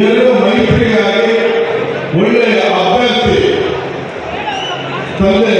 ಎರಡು ಮೈತ್ರಿಗಾಗಿ ಒಳ್ಳೆಯ ಅಭ್ಯರ್ಥಿ ತಂದೆ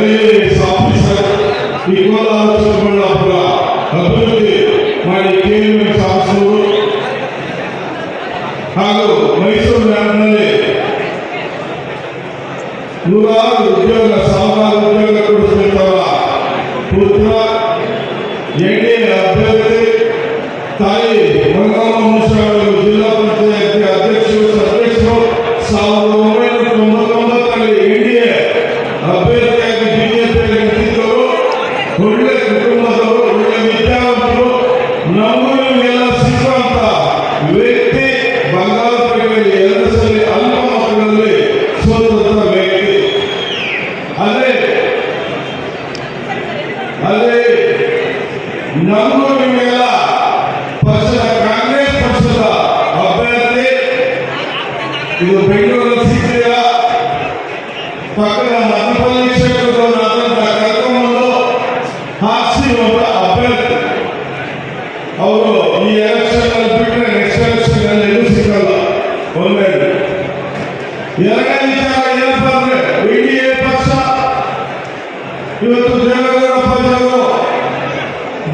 ಐ ಎ ಎಸ್ ಆಫೀಸರ್ ಈ ಕೋಲಾರ ಮಾಡಿ ಕೇಂದ್ರ ಸಾಧಿಸುವುದು. ಹಾಗೂ ಮೈಸೂರು ಲ್ಯಾಂಡ್ನಲ್ಲಿ నూరారు ఉద్యోగుల సామాన్య ఉద్యోగుల కూడా పూర్తిగా ఏడే అదే. అదే. నమ్మని వేళ పరిషత్ కాంగ్రెస్ పరిషత్ అభ్యర్థి. ఇది బెంగళూరు సిటీగా పక్కన మధ్యపల్లి క్షేత్రంలో నాదంత కార్యక్రమంలో హాస్య అభ్యర్థి. ಅವರು ಈ ಎಲೆಕ್ಷನ್ ಅಲ್ಲಿ ಬಿಟ್ಟರೆ ನೆಕ್ಸ್ಟ್ ಎಲೆಕ್ಷನ್ ಅಲ್ಲಿ ಸಿಗಲ್ಲ ಒಂದೇ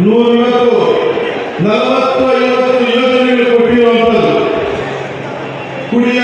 ನೂರೈವತ್ತು ನಲವತ್ತು ಐವತ್ತು ಯೋಜನೆಗಳು ಕೊಟ್ಟಿರುವಂಥದ್ದು ಕುಡಿಯ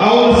और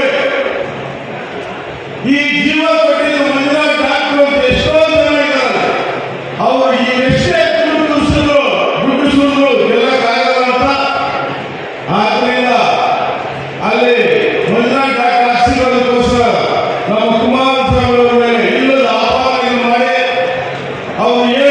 Oh yeah.